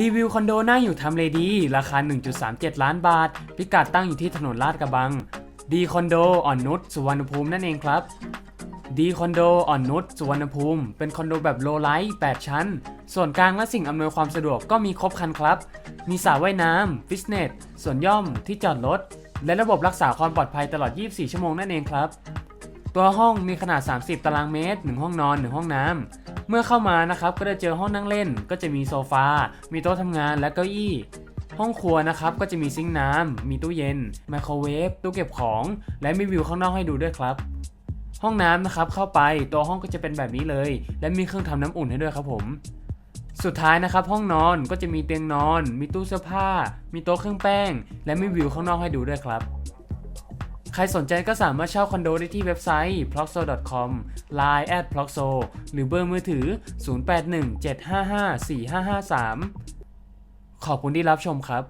รีวิวคอนโดน่าอยู่ทำเลดี ราคา 1.37 ล้านบาท พิกัดตั้งอยู่ที่ถนนลาดกระบัง ดีคอนโดอ่อนนุชสุวรรณภูมินั่นเองครับ ดีคอนโดอ่อนนุชสุวรรณภูมิ เป็นคอนโดแบบโลไลท์8 ชั้น ส่วนกลางและสิ่งอำนวยความสะดวกก็มีครบครันครับ มีสระว่ายน้ำฟิตเนสส่วนย่อมที่จอดรถ และระบบรักษาความปลอดภัยตลอด 24 ชั่วโมงนั่นเองครับ ตัวห้องมีขนาด 30 ตารางเมตร 1 ห้องนอน 1 ห้องน้ำ เมื่อเข้ามานะครับก็จะเจอห้องนั่งเล่น ก็จะมีโซฟา มีโต๊ะทำงานและเก้าอี้ ห้องครัวนะครับก็จะมีซิงค์น้ำ มีตู้เย็น ไมโครเวฟ ตู้เก็บของ และมีวิวข้างนอกให้ดูด้วยครับ ห้องน้ำนะครับเข้าไปตัวห้องก็จะเป็นแบบนี้เลย และมีเครื่องทำน้ำอุ่นให้ด้วยครับผมสุดท้ายนะครับห้องนอนก็จะมีเตียงนอน มีตู้เสื้อผ้า มีโต๊ะเครื่องแป้ง และมีวิวข้างนอกให้ดูด้วยครับ ใครสนใจก็สามารถเช่าคอนโดได้ที่เว็บไซต์ ploxo.com line at ploxo หรือเบอร์มือถือ 0817554553 ขอบคุณที่รับชมครับ